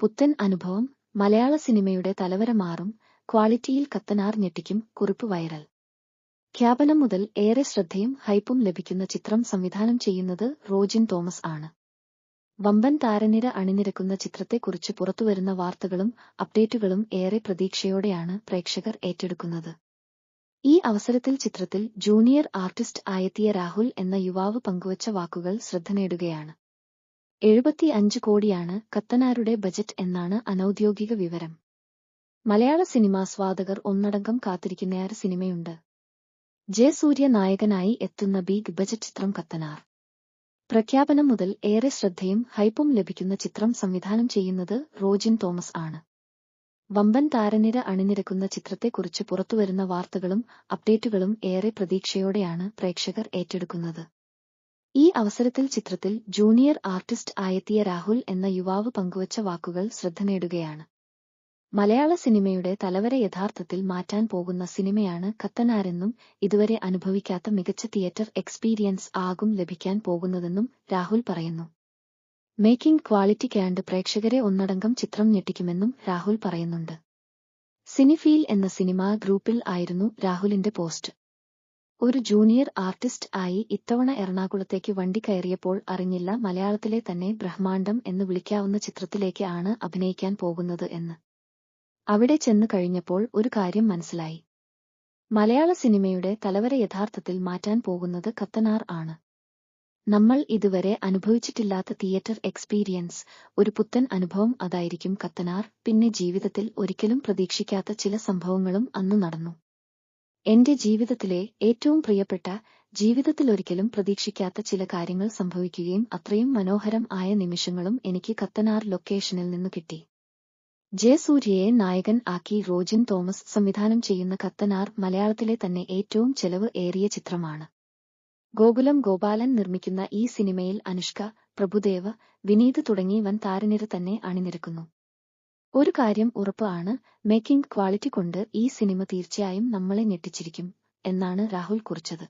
പുത്തൻ അനുഭവം മലയാള സിനിമയുടെ തലവര മാറും ക്വാളിറ്റിയിൽ കത്തനാർ ഞെട്ടിക്കും കുറിപ്പ് വൈറൽ. ഖ്യാപനം മുതൽ ഏറെ ശ്രദ്ധയും ഹൈപ്പും ലഭിക്കുന്ന ചിത്രം സംവിധാനം ചെയ്യുന്നത് റോജിൻ തോമസ് ആണ്. വമ്പൻ താരനിര അണിനിരക്കുന്ന ചിത്രത്തെക്കുറിച്ച് പുറത്തുവരുന്ന വാർത്തകളും അപ്ഡേറ്റുകളും ഏറെ പ്രതീക്ഷയോടെയാണ് പ്രേക്ഷകർ ഏറ്റെടുക്കുന്നത്. ഈ അവസരത്തിൽ ചിത്രത്തിൽ ജൂനിയർ ആർട്ടിസ്റ്റ് ആയെത്തിയ രാഹുൽ എന്ന യുവാവ് പങ്കുവച്ച വാക്കുകൾ ശ്രദ്ധ നേടുകയാണ്. എഴുപത്തി അഞ്ച് കോടിയാണ് കത്തനാരുടെ ബജറ്റ് എന്നാണ് അനൌദ്യോഗിക വിവരം. മലയാള സിനിമാസ്വാദകർ ഒന്നടങ്കം കാത്തിരിക്കുന്നയാറ് സിനിമയുണ്ട്. ജയസൂര്യ നായകനായി എത്തുന്ന ബിഗ് ബജറ്റ് ചിത്രം കത്തനാർ. പ്രഖ്യാപനം മുതൽ ഏറെ ശ്രദ്ധയും ഹൈപ്പും ലഭിക്കുന്ന ചിത്രം സംവിധാനം ചെയ്യുന്നത് റോജിൻ തോമസ് ആണ്. വമ്പൻ താരനിര അണിനിരക്കുന്ന ചിത്രത്തെക്കുറിച്ച് പുറത്തുവരുന്ന വാർത്തകളും അപ്ഡേറ്റുകളും ഏറെ പ്രതീക്ഷയോടെയാണ് പ്രേക്ഷകർ ഏറ്റെടുക്കുന്നത്. ഈ അവസരത്തിൽ ചിത്രത്തിൽ ജൂനിയർ ആർട്ടിസ്റ്റ് ആയെത്തിയ രാഹുൽ എന്ന യുവാവ് പങ്കുവച്ച വാക്കുകൾ ശ്രദ്ധ നേടുകയാണ്. മലയാള സിനിമയുടെ തലവരെ യഥാർത്ഥത്തിൽ മാറ്റാൻ പോകുന്ന സിനിമയാണ് കത്തനാരെന്നും ഇതുവരെ അനുഭവിക്കാത്ത മികച്ച തിയേറ്റർ എക്സ്പീരിയൻസ് ആകും ലഭിക്കാൻ പോകുന്നതെന്നും രാഹുൽ പറയുന്നു. മേക്കിംഗ് ക്വാളിറ്റി കണ്ട് പ്രേക്ഷകരെ ഒന്നടങ്കം ചിത്രം ഞെട്ടിക്കുമെന്നും രാഹുൽ പറയുന്നുണ്ട്. സിനിഫീൽ എന്ന സിനിമാ ഗ്രൂപ്പിൽ ആയിരുന്നു രാഹുലിന്റെ പോസ്റ്റ്. ഒരു ജൂനിയർ ആർട്ടിസ്റ്റ് ആയി ഇത്തവണ എറണാകുളത്തേക്ക് വണ്ടി കയറിയപ്പോൾ അറിഞ്ഞില്ല മലയാളത്തിലെ തന്നെ ബ്രഹ്മാണ്ടം എന്ന് വിളിക്കാവുന്ന ചിത്രത്തിലേക്ക് ആണ് അഭിനയിക്കാൻ പോകുന്നത് എന്ന്. അവിടെ ചെന്നു കഴിഞ്ഞപ്പോൾ ഒരു കാര്യം മനസ്സിലായി. മലയാള സിനിമയുടെ തലവര യഥാർത്ഥത്തിൽ മാറ്റാൻ പോകുന്നത് കത്തനാർ ആണ്. നമ്മൾ ഇതുവരെ അനുഭവിച്ചിട്ടില്ലാത്ത തിയേറ്റർ എക്സ്പീരിയൻസ് ഒരു പുത്തൻ അനുഭവം അതായിരിക്കും കത്തനാർ പിന്നെ ജീവിതത്തിൽ ഒരിക്കലും പ്രതീക്ഷിക്കാത്ത ചില സംഭവങ്ങളും അന്നു നടന്നു. എന്റെ ജീവിതത്തിലെ ഏറ്റവും പ്രിയപ്പെട്ട ജീവിതത്തിലൊരിക്കലും പ്രതീക്ഷിക്കാത്ത ചില കാര്യങ്ങൾ സംഭവിക്കുകയും അത്രയും മനോഹരം ആയ നിമിഷങ്ങളും എനിക്ക് കത്തനാർ ലൊക്കേഷനിൽ നിന്ന് കിട്ടി. ജയസൂര്യയെ നായകൻ ആക്കി റോജിൻ തോമസ് സംവിധാനം ചെയ്യുന്ന കത്തനാർ മലയാളത്തിലെ തന്നെ ഏറ്റവും ചെലവ് ഏറിയ ചിത്രമാണ്. ഗോകുലം ഗോപാലൻ നിർമ്മിക്കുന്ന ഈ സിനിമയിൽ അനുഷ്ക പ്രഭുദേവ വിനീത് തുടങ്ങി വൻ താരനിര തന്നെ അണിനിരക്കുന്നു. ഒരു കാര്യം ഉറപ്പ് ആണ് മേക്കിംഗ് ക്വാളിറ്റി കൊണ്ട് ഈ സിനിമ തീർച്ചയായും നമ്മളെ ഞെട്ടിച്ചിരിക്കും എന്നാണ് രാഹുൽ കുറിച്ചത്.